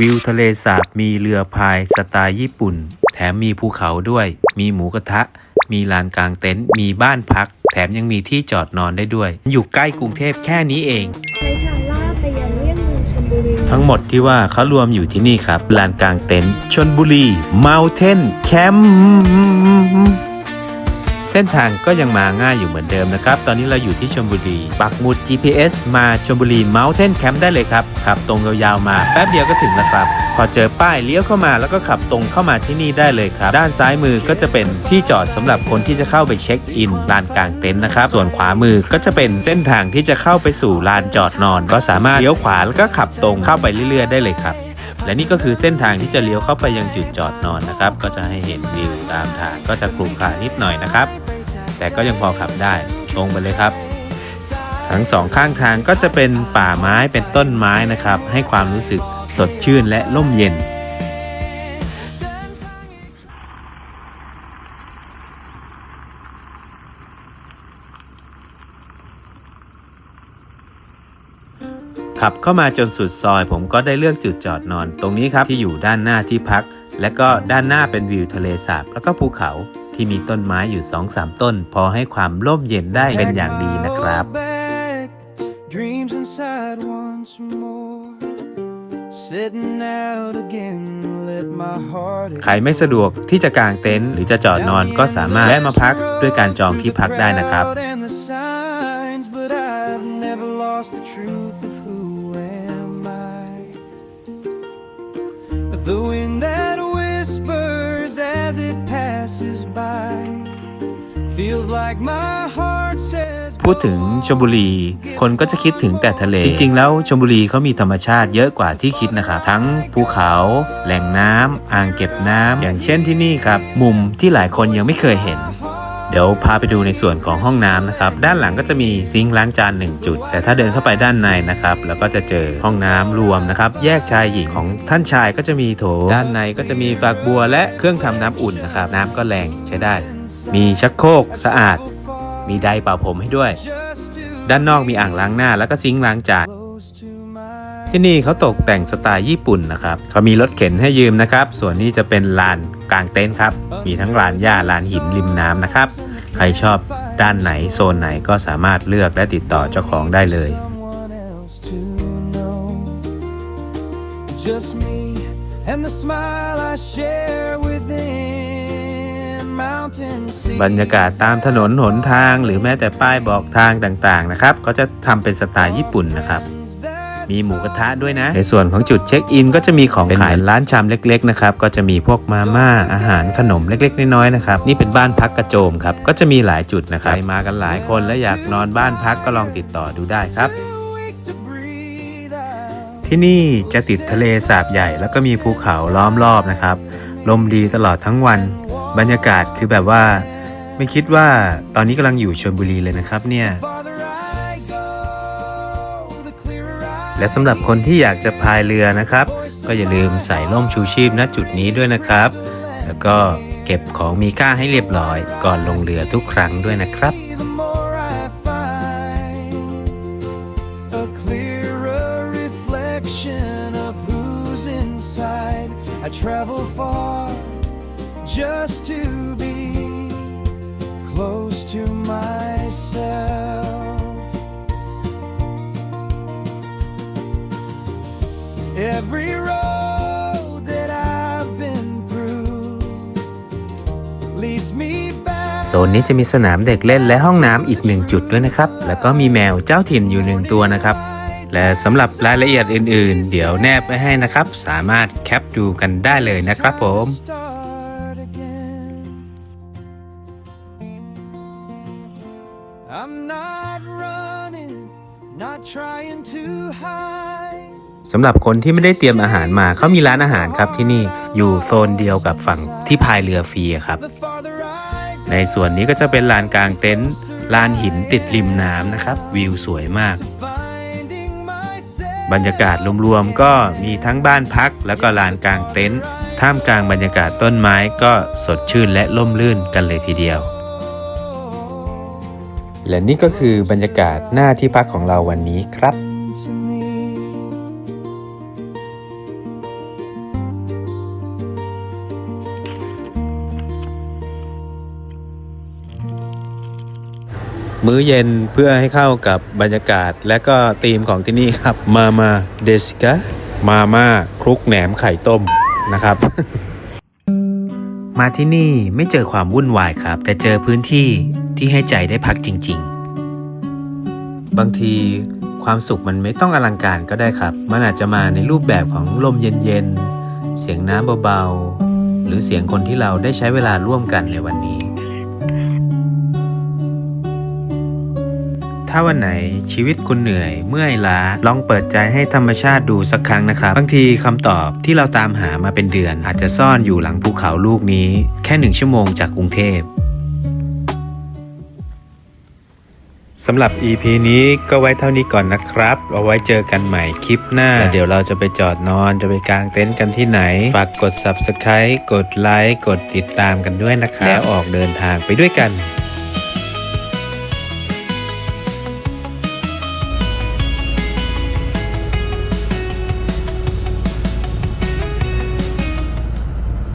วิวทะเลสาบมีเรือพายสไตล์ญี่ปุ่น แถมมีภูเขาด้วย มีหมูกระทะ มีลานกลางเต็นท์มีบ้านพัก แถมยังมีที่จอดนอนได้ด้วย อยู่ใกล้กรุงเทพแค่นี้เอง ใช้ทางลาดไปยังเลี่ยงเมืองชลบุรี ทั้งหมดที่ว่าเขารวมอยู่ที่นี่ครับลานกลางเต็นท์ชนบุรี Mountain Camp เเส้นทางก็ยังมาง่ายอยู่เหมือนเดิมนะครับ ตอนนี้เราอยู่ที่ชลบุรี ปักหมุด GPS มาชลบุรี Mountain Camp ได้เลยครับขับตรงยาวๆมาแป๊บเดียวก็ถึงแล้วครับ พอเจอป้ายเลี้ยวเข้ามาแล้วก็ขับตรงเข้ามาที่นี่ได้เลยครับ ด้านซ้ายมือก็จะเป็นที่จอดสำหรับคนที่จะเข้าไปเช็คอินลานกลางเต็นท์นะครับ ส่วนขวามือก็จะเป็นเส้นทางที่จะเข้าไปสู่ลานจอดนอน ก็สามารถเลี้ยวขวาแล้วก็ขับตรงเข้าไปเรื่อยๆ ได้เลยครับ และนี่ก็คือเส้นทางที่จะเลี้ยวเข้าไปยังจุดจอดนอนนะครับ ก็จะให้เห็นวิวตามทางก็จะกลุ่มขลานิดหน่อยนะครับ แต่ก็ยังพอขับได้ตรงไปเลยครับ ทั้งสองข้างทางก็จะเป็นป่าไม้เป็นต้นไม้นะครับ ให้ความรู้สึกสดชื่นและร่มเย็น ขับเข้ามาจนสุดซอย ผมก็ได้เลือกจุดจอดนอน ตรงนี้ครับที่อยู่ด้านหน้าที่พัก และก็ด้านหน้าเป็นวิวทะเลสาบ แล้วก็ภูเขาที่มีต้นไม้อยู่ 2-3 ต้น พอให้ความร่มเย็นได้เป็นอย่างดีนะครับ Back, Dreams inside once more. Sitting out again, let my heart ใครไม่สะดวกที่จะกางเต็นท์หรือจะจอดนอนก็สามารถแวะมาพักด้วยการจองที่พักได้นะครับ passes by feels like my heart says. พูดถึงชลบุรี คนก็จะคิดถึงแต่ทะเล จริงๆ แล้วชลบุรีเขามีธรรมชาติเยอะกว่าที่คิดนะครับ ทั้งภูเขา แหล่งน้ำอ่างเก็บน้ำอย่างเช่นที่นี่ครับ มุมที่หลายคนยังไม่เคยเห็น เดี๋ยวพาไปดูในส่วนของห้องน้ำนะครับ ด้านหลังก็จะมีซิงค์ล้างจานหนึ่งจุด แต่ถ้าเดินเข้าไปด้านในนะครับ แล้วก็จะเจอห้องน้ำรวมนะครับ แยกชายหญิงของท่านชายก็จะมีโถ ด้านในก็จะมีฝักบัวและเครื่องทำน้ำอุ่นนะครับ น้ำก็แรงใช้ได้ มีชักโครกสะอาด มีไดร์เป่าผมให้ด้วย ด้านนอกมีอ่างล้างหน้า แล้วก็ซิงค์ล้างจานที่นี่เขาตกแต่งสไตล์ญี่ปุ่นนะครับเขามีรถเข็นให้ยืมนะครับ ส่วนนี้จะเป็นลาน กลางเต็นท์ครับ มีทั้งลานหญ้าลานหินริมน้ำนะครับ ใครชอบด้านไหนโซนไหนก็สามารถเลือกและติดต่อเจ้าของได้เลย someone else to know. Just me and the smile I share within mountain sea. บรรยากาศตามถนนหนทางหรือแม้แต่ป้ายบอกทางต่างๆนะครับ ก็จะทำเป็นสไตล์ญี่ปุ่นนะครับ มีหมูกระทะด้วยนะ ในส่วนของจุดเช็คอิน ก็จะมีของขายร้านชามเล็กๆนะครับก็จะมีพวกมาม่าอาหารขนมเล็กๆน้อยๆนะครับนี่เป็นบ้านพักกระโจมครับก็จะมีหลายจุดนะครับใครมากันหลายคนและอยากนอนบ้านพักก็ลองติดต่อดูได้ครับ Too weak to breathe out. ที่นี่จะติดทะเลสาบใหญ่แล้วก็มีภูเขาล้อมรอบนะครับ ลมดีตลอดทั้งวัน บรรยากาศคือแบบว่า ไม่คิดว่าตอนนี้กำลังอยู่ชลบุรีเลยนะครับเนี่ย และสำหรับคนที่อยากจะพายเรือนะครับ ก็อย่าลืมใส่ร่มชูชีพณจุดนี้ด้วยนะครับ แล้วก็เก็บของมีค่าให้เรียบร้อย ก่อนลงเรือทุกครั้งด้วยนะครับ the more I find a clearer reflection of who's inside. I travel far just to be close to myself. Every road that I've been through leads me back. โซนนี้จะมีสนามเด็กเล่นและห้องน้ำอีกหนึ่งจุดด้วยนะครับ แล้วก็มีแมวเจ้าถิ่นอยู่หนึ่งตัวนะครับ และสำหรับรายละเอียดอื่นๆ เดี๋ยวแนบไว้ให้นะครับ สามารถแคปดูกันได้เลยนะครับผม Start again. I'm not running, not trying to hide. สำหรับคนที่ไม่ได้เตรียมอาหารมาเขามีร้านอาหารครับที่นี่อยู่โซนเดียวกับฝั่งที่พายเรือฟรีอะครับ ในส่วนนี้ก็จะเป็นลานกลางเต็นท์ลานหินติดริมน้ำนะครับ วิวสวยมาก บรรยากาศรวมๆก็มีทั้งบ้านพักแล้วก็ลานกลางเต็นท์ท่ามกลางบรรยากาศต้นไม้ก็สดชื่นและร่มรื่นกันเลยทีเดียว และนี่ก็คือบรรยากาศหน้าที่พักของเราวันนี้ครับ มื้อเย็นเพื่อให้เข้ากับบรรยากาศ และก็ธีมของที่นี่ครับมามาเดซิกามาม่าคลุกแหนมไข่ต้มนะครับ มาที่นี่ไม่เจอความวุ่นวายครับ แต่เจอพื้นที่ที่ให้ใจได้พักจริง ๆ บางทีความสุขมันไม่ต้องอลังการก็ได้ครับ มันอาจจะมาในรูปแบบของลมเย็นๆ เสียงน้ำเบาๆ หรือเสียงคนที่เราได้ใช้เวลาร่วมกันในวันนี้ ถ้าวันไหนชีวิตคุณเหนื่อยเมื่อยล้าลองเปิดใจให้ธรรมชาติดูสักครั้งนะครับ บางทีคำตอบที่เราตามหามาเป็นเดือน อาจจะซ่อนอยู่หลังภูเขาลูกนี้ แค่หนึ่งชั่วโมงจากกรุงเทพสำหรับ EP นี้ก็ไว้เท่านี้ก่อนนะครับ เอาไว้เจอกันใหม่คลิปหน้า เดี๋ยวเราจะไปจอดนอนจะไปกางเต็นท์กันที่ไหน ฝากกด Subscribe กดไลค์กดติดตามกันด้วยนะครับ แล้วออกเดินทางไปด้วยกัน